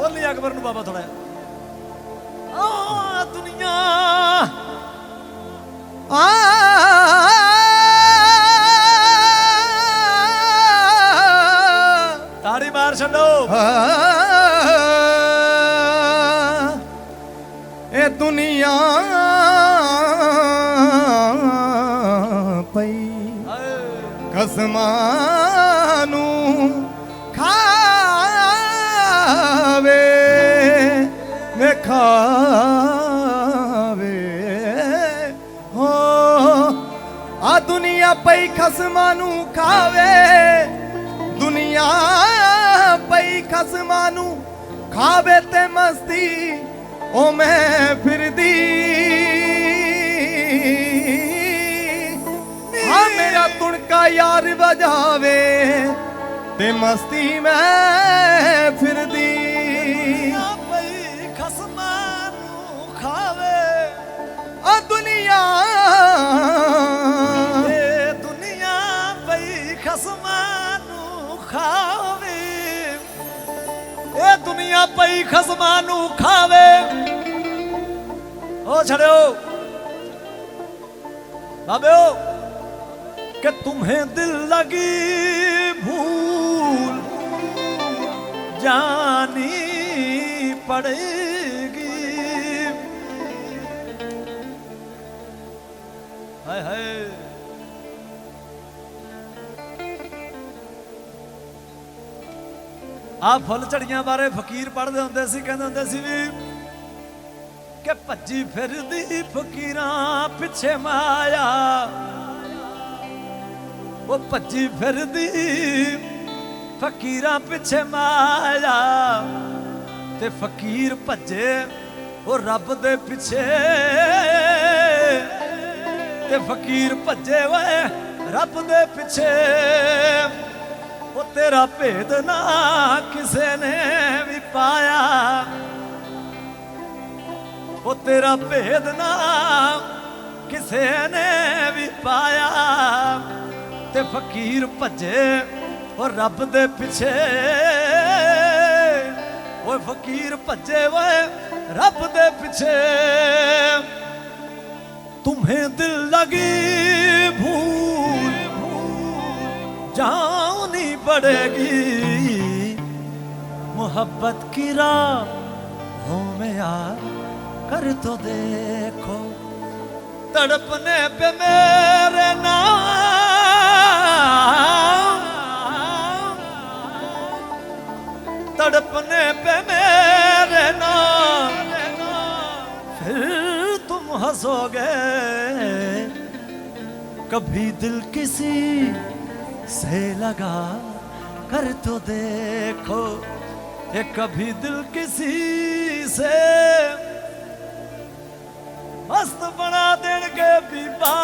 ਬੋਲੀ ਅਕਬਰ ਨੂੰ ਬਾਬਾ ਥੋੜਾ ਆ ਦੁਨੀਆ। ਆ ਤਾੜੀ ਮਾਰ ਛੱਡੋ। ਇਹ ਦੁਨੀਆ ਪਈ। ਕਸਮਾਂ ਵੇ ਹੋ, ਆ ਦੁਨੀਆ ਪਈ ਖਸਮਾਂ ਨੂੰ ਖਾਵੇ। ਦੁਨੀਆ ਪਈ ਖਸਮਾਂ ਨੂੰ ਖਾਵੇ ਤੇ ਮਸਤੀ, ਉਹ ਮੈਂ ਫਿਰਦੀ। ਹਾਂ, ਮੇਰਾ ਤੁਣਕਾ ਯਾਰ ਵਜਾਵੇ ਤੇ ਮਸਤੀ ਮੈਂ ਫਿਰਦੀ। ਖਾਵੇ, ਇਹ ਦੁਨੀਆ ਪਈ ਖਸਮਾਂ ਨੂੰ ਖਾਵੇ। ਹੋ ਛੜਿਓ, ਬਾਬਿਓ, ਕਿ ਤੁਮਹੇ ਦਿਲ ਲਗੀ ਭੂਲ ਜਾਨੀ ਪੜੇਗੀ। ਹਾਏ ਹਾਏ। ਆ ਫੁੱਲ ਝੜੀਆਂ ਬਾਰੇ ਫਕੀਰ ਪੜਦੇ ਹੁੰਦੇ ਸੀ, ਕਹਿੰਦੇ ਹੁੰਦੇ ਸੀ ਵੀ ਕਿ ਭੱਜੀ ਫਿਰਦੀ ਫਕੀਰਾਂ ਪਿੱਛੇ ਮਾਇਆ। ਉਹ ਭੱਜੀ ਫਿਰਦੀ ਫਕੀਰਾਂ ਪਿੱਛੇ ਮਾਇਆ। ਤੇ ਫਕੀਰ ਭੱਜੇ, ਉਹ ਰੱਬ ਦੇ ਪਿੱਛੇ। ਤੇ ਫਕੀਰ ਭੱਜੇ ਓਏ ਰੱਬ ਦੇ ਪਿੱਛੇ। ਉਹ ਤੇਰਾ ਭੇਦ ਨਾ ਕਿਸੇ ਨੇ ਵੀ ਪਾਇਆ ਉਹ ਤੇਰਾ ਭੇਦ ਨਾ ਕਿਸੇ ਨੇ ਵੀ ਪਾਇਆ ਤੇ ਫਕੀਰ ਭੱਜੇ ਉਹ ਰੱਬ ਦੇ ਪਿੱਛੇ ਓਏ ਫਕੀਰ ਭੱਜੇ ਓਏ ਰੱਬ ਦੇ ਪਿੱਛੇ तुम्हें दिल लगी भूल जानी पड़ेगी मोहब्बत की राहों में यार, कर तो देखो। तड़पने पे मेरे नाम। तड़पने पे मेरे नाम। फिर तुम हंसोगे, कभी दिल किसी से लगा कर तो देखो ये कभी दिल किसी से मस्त बना देंगे बीबा